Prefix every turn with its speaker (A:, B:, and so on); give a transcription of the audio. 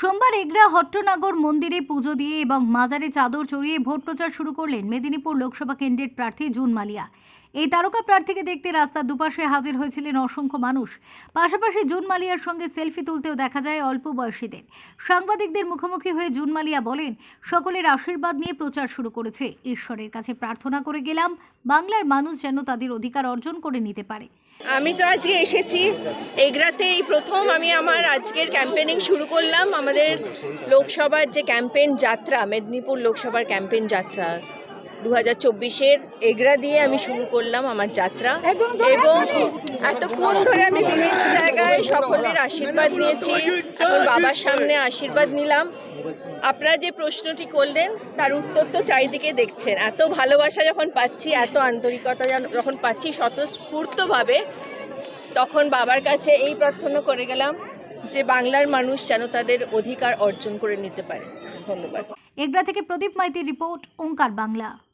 A: সোমবার এগরা হট্টনগর মন্দিরে পুজো দিয়ে এবং মাজারে চাদর চড়িয়ে ভোট প্রচার শুরু করলেন মেদিনীপুর লোকসভা কেন্দ্রের প্রার্থী জুন মালিয়া। এই তারকা প্রার্থীকে দেখতে রাস্তার দুপাশে হাজির হয়েছিলেন অসংখ্য মানুষ। পাশাপাশি জুন মালিয়ার সঙ্গে সেলফি তুলতেও দেখা যায় অল্প বয়সীদের। সাংবাদিকদের মুখোমুখি হয়ে জুন মালিয়া বলেন, সকলের আশীর্বাদ নিয়ে প্রচার শুরু করেছে। ঈশ্বরের কাছে প্রার্থনা করে গেলাম। বাংলার মানুষ যেন তাদের অধিকার অর্জন করে নিতে পারে।
B: আমি তো আজকে এসেছি এগরাতে এই প্রথম। আমি আমার আজকের ক্যাম্পেনিং শুরু করলাম। আমাদের লোকসভার যে ক্যাম্পেন যাত্রা মেদিনীপুর লোকসভার ক্যাম্পেন যাত্রা দু হাজার চব্বিশের এগরা দিয়ে আমি শুরু করলাম আমার যাত্রা। এবং এতক্ষণ ধরে আমি বিভিন্ন সকলের আশীর্বাদ নিয়েছি এখন বাবার সামনে আশীর্বাদ নিলাম। আপনারা যে প্রশ্নটি করলেন, তার উত্তর তো চারিদিকে দেখছেন। এত ভালোবাসা যখন পাচ্ছি, এত আন্তরিকতা যখন- পাচ্ছি স্বতঃস্ফূর্তভাবে, তখন বাবার কাছে এই প্রার্থনা করে গেলাম যে বাংলার মানুষ যেন তাদের অধিকার অর্জন করে নিতে পারে। ধন্যবাদ।
A: এগরা থেকে প্রদীপ মাইতির রিপোর্ট, ওঙ্কার বাংলা।